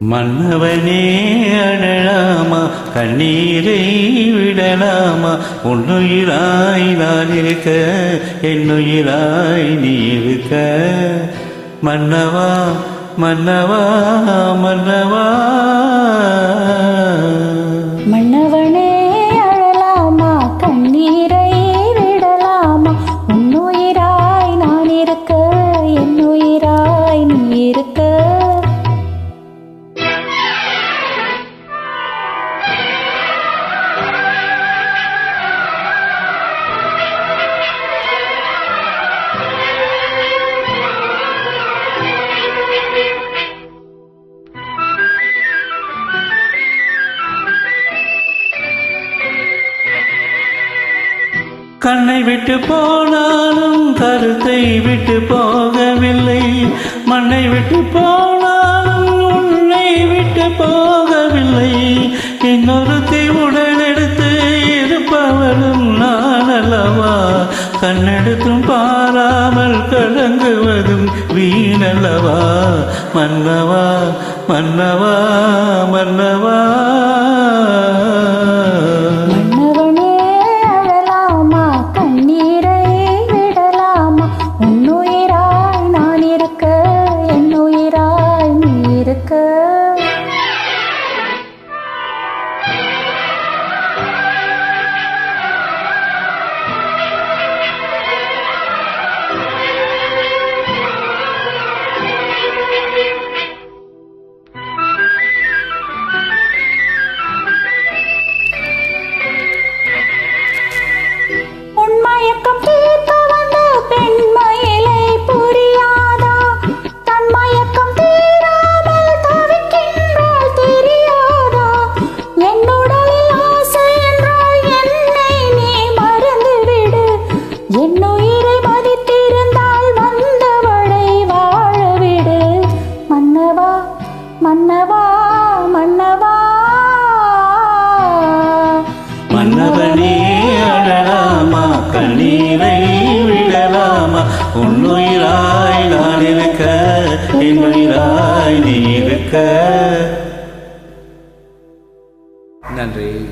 மன்னவனே அழலாமா கண்ணீரை விடலாமா? உன்னுயிராய் நான் இருக்க என்னுயிராய் நீ இருக்க. மன்னவா மன்னவா மன்னவா. கண்ணை விட்டு போனாலும் கருத்தை விட்டு போகவில்லை. மண்ணை விட்டு போனாலும் உன்னை விட்டு போகவில்லை. இன்னொருத்தி உடல் இருப்பவளும் நான் அல்லவா? கண்ணெடுத்தும் பாராமல் கலங்குவதும் வீணல்லவா மன்னவா மன்னவா மன்னவா. உன்னுயிராய் நான் இருக்க என்னுயிராய் நீ இருக்க. நன்றி.